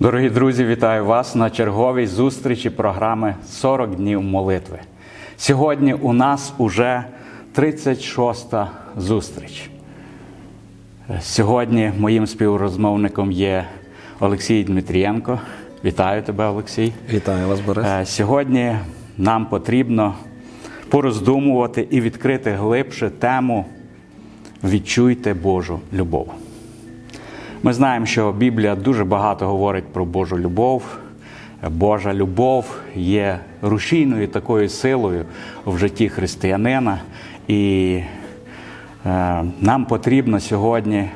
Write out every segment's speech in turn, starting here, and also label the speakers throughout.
Speaker 1: Дорогі друзі, вітаю вас на черговій зустрічі програми «40 днів молитви. Сьогодні у нас уже 36-та зустріч. Сьогодні моїм співрозмовником є Олексій Дмитрієнко. Вітаю тебе, Олексій.
Speaker 2: Вітаю вас, Борис.
Speaker 1: Е, Сьогодні нам потрібно пороздумувати і відкрити глибше тему Відчуйте Божу любов. Ми знаємо, що Біблія дуже багато говорить про Божу любов. Божа любов є рушійною такою силою в житті християнина. І е, нам потрібно сьогодні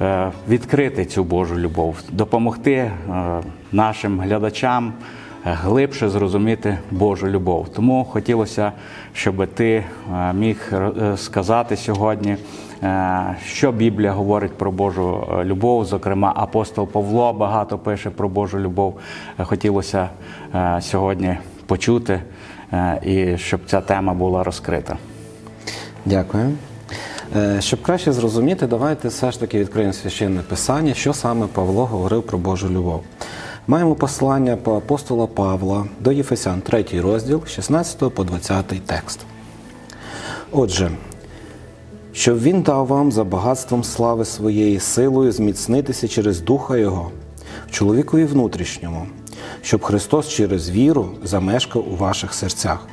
Speaker 1: е, відкрити цю Божу любов, допомогти е, нашим глядачам глибше зрозуміти Божу любов. Тому хотілося, щоб ти е, міг е, сказати сьогодні, е, що Біблія говорить про Божу любов. Зокрема, апостол Павло багато пише про Божу любов. Хотілося сьогодні почути, і щоб ця тема була розкрита.
Speaker 2: Дякую. Щоб краще зрозуміти, давайте все ж таки відкриємо священне писання, що саме Павло говорив про Божу любов. Маємо послання по апостола Павла до Єфесян, 3 розділ, 16 по 20 текст. Отже, щоб він дав вам за багатством слави своєї силою зміцнитися через Духа Його, чоловікові внутрішньому, щоб Христос через віру замешкав у ваших серцях.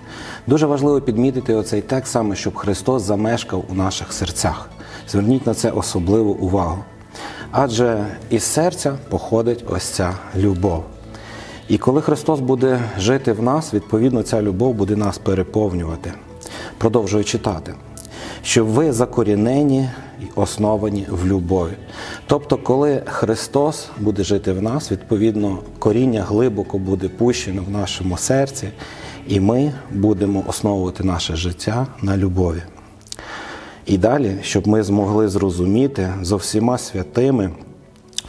Speaker 2: Дуже важливо підмітити оцей текст саме, щоб Христос замешкав у наших серцях. Зверніть на це особливу увагу. Адже із серця походить ось ця любов. І коли Христос буде жити в нас, відповідно, ця любов буде нас переповнювати. Продовжую читати. Щоб ви закорінені і основані в любові. Тобто, коли Христос буде жити в нас, відповідно, коріння глибоко буде пущено в нашому серці, і ми будемо основувати наше життя на любові. І далі, щоб ми змогли зрозуміти зо всіма святими,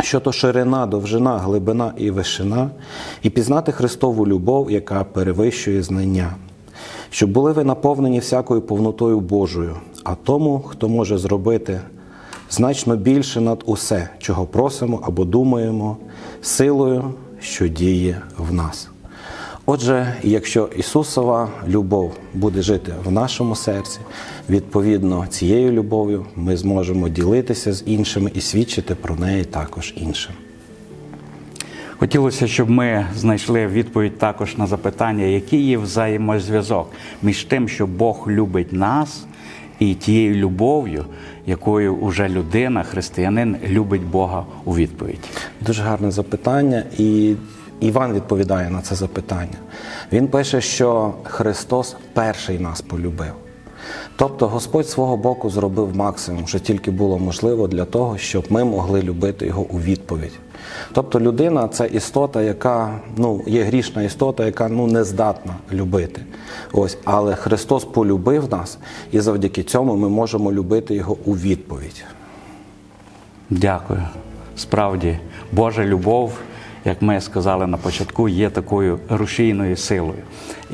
Speaker 2: що то ширина, довжина, глибина і вишина, і пізнати Христову любов, яка перевищує знання, щоб були ви наповнені всякою повнотою Божою, а тому, хто може зробити значно більше над усе, чого просимо або думаємо, силою, що діє в нас. Отже, якщо Ісусова любов буде жити в нашому серці, відповідно цією любов'ю ми зможемо ділитися з іншими і свідчити про неї також іншим.
Speaker 1: Хотілося, щоб ми знайшли відповідь також на запитання, який є взаємозв'язок між тим, що Бог любить нас, і тією любов'ю, якою уже людина, християнин, любить Бога у відповідь.
Speaker 2: Дуже гарне запитання, і Іван відповідає на це запитання. Він пише, що Христос перший нас полюбив. Тобто Господь свого боку зробив максимум, що тільки було можливо для того, щоб ми могли любити його у відповідь. Тобто людина це істота, яка ну, є грішна істота, яка ну, не здатна любити. Ось, але Христос полюбив нас, і завдяки цьому ми можемо любити його у відповідь.
Speaker 1: Дякую. Справді, Божа любов, як ми сказали на початку, є такою рушійною силою.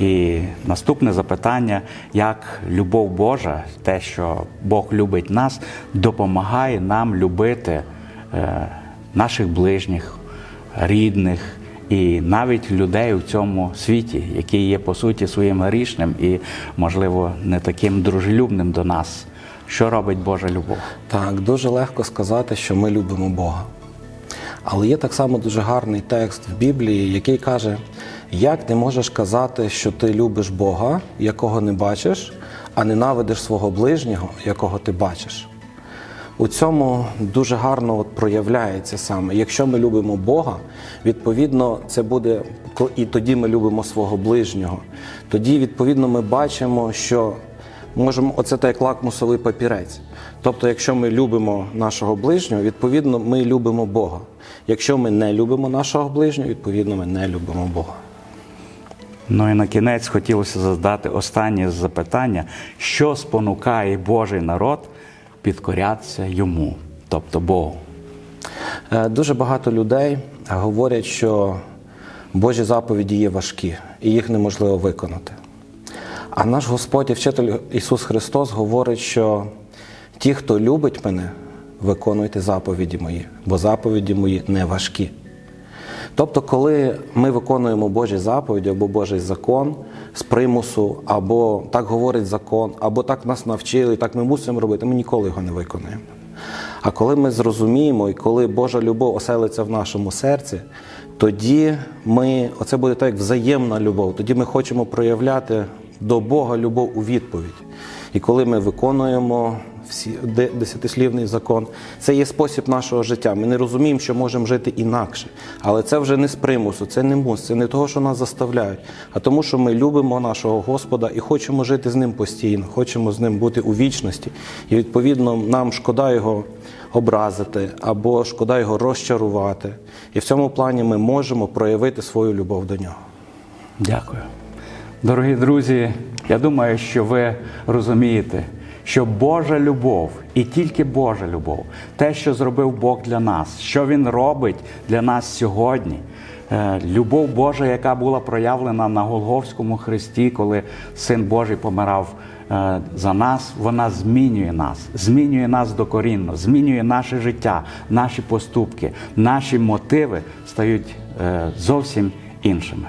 Speaker 1: І наступне запитання: як любов Божа, те, що Бог любить нас, допомагає нам любити е, наших ближніх, рідних і навіть людей у цьому світі, які є по суті своїм грішним і, можливо, не таким дружелюбним до нас. Що робить Божа любов?
Speaker 2: Так, дуже легко сказати, що ми любимо Бога. Але є так само дуже гарний текст в Біблії, який каже: як ти можеш казати, що ти любиш Бога, якого не бачиш, а ненавидиш свого ближнього, якого ти бачиш. У цьому дуже гарно от проявляється саме. Якщо ми любимо Бога, відповідно, це буде і тоді ми любимо свого ближнього. Тоді, відповідно, ми бачимо, що можемо оце так як лакмусовий папірець. Тобто, якщо ми любимо нашого ближнього, відповідно, ми любимо Бога. Якщо ми не любимо нашого ближнього, відповідно, ми не любимо Бога.
Speaker 1: Ну і на кінець хотілося задати останнє запитання: що спонукає Божий народ підкорятися йому, тобто Богу?
Speaker 2: Е, Дуже багато людей говорять, що Божі заповіді є важкі і їх неможливо виконати. А наш Господь і вчитель Ісус Христос говорить, що ті, хто любить мене, виконуйте заповіді мої, бо заповіді мої не важкі. Тобто, коли ми виконуємо Божі заповіді або Божий закон з примусу, або так говорить закон, або так нас навчили, так ми мусимо робити, ми ніколи його не виконуємо. А коли ми зрозуміємо, і коли Божа любов оселиться в нашому серці, тоді ми, оце буде так як взаємна любов, тоді ми хочемо проявляти до Бога любов у відповідь. І коли ми виконуємо всі десятислівний закон, це є спосіб нашого життя. Ми не розуміємо, що можемо жити інакше. Але це вже не з примусу, це не мус, це не того, що нас заставляють, а тому, що ми любимо нашого Господа і хочемо жити з ним постійно, хочемо з ним бути у вічності. І відповідно нам шкода його образити або шкода його розчарувати. І в цьому плані ми можемо проявити свою любов до нього.
Speaker 1: Дякую. Дорогі друзі, я думаю, що ви розумієте, що Божа любов і тільки Божа любов, те, що зробив Бог для нас, що Він робить для нас сьогодні. е, Любов Божа, яка була проявлена на Голговському хресті, коли Син Божий помирав е, за нас, вона змінює нас, змінює нас докорінно, змінює наше життя, наші поступки, наші мотиви стають е, зовсім іншими.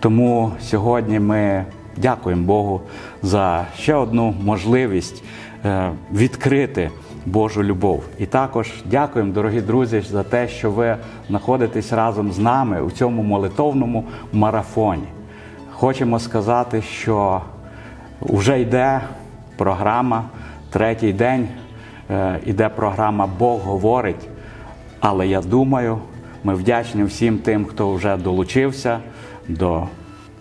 Speaker 1: Тому сьогодні ми дякуємо Богу за ще одну можливість е, відкрити Божу любов. І також дякуємо, дорогі друзі, за те, що ви знаходитесь разом з нами у цьому молитовному марафоні. Хочемо сказати, що вже йде програма, третій день е, іде програма Бог говорить. Але я думаю, ми вдячні всім тим, хто вже долучився до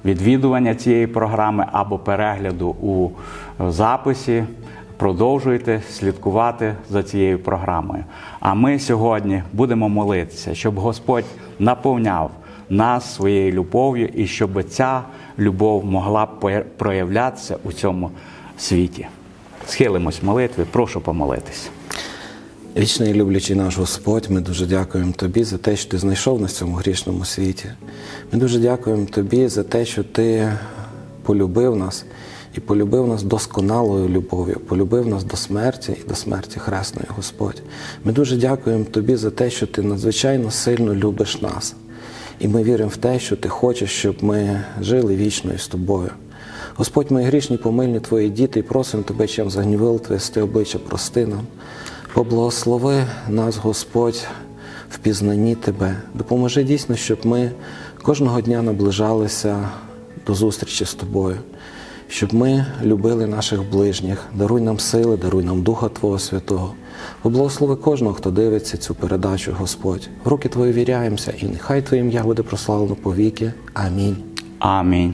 Speaker 1: відвідування цієї програми або перегляду у е, записі. Продовжуйте слідкувати за цією програмою. А ми сьогодні будемо молитися, щоб Господь наповняв нас своєю любов'ю і щоб ця любов могла проявлятися у цьому світі. Схилимось в молитві, прошу помолитись.
Speaker 2: Вічний люблячий наш Господь, ми дуже дякуємо Тобі за те, що ти знайшов нас в цьому грішному світі. Ми дуже дякуємо Тобі за те, що ти полюбив нас і полюбив нас досконалою любов'ю, полюбив нас до смерті і до смерті хресної, Господь. Ми дуже дякуємо Тобі за те, що ти надзвичайно сильно любиш нас. І ми віримо в те, що ти хочеш, щоб ми жили вічно із тобою. Господь, ми грішні, помильні твої діти, і просимо тебе, чим загнівили твоє обличчя, прости нам. Поблагослови нас, Господь, в пізнанні Тебе. Допоможи дійсно, щоб ми кожного дня наближалися до зустрічі з Тобою, щоб ми любили наших ближніх. Даруй нам сили, даруй нам Духа Твого Святого. Поблагослови кожного, хто дивиться цю передачу, Господь. В руки Твої віряємося, і нехай Твоє ім'я буде прославлено повіки. Амінь.
Speaker 1: Амінь.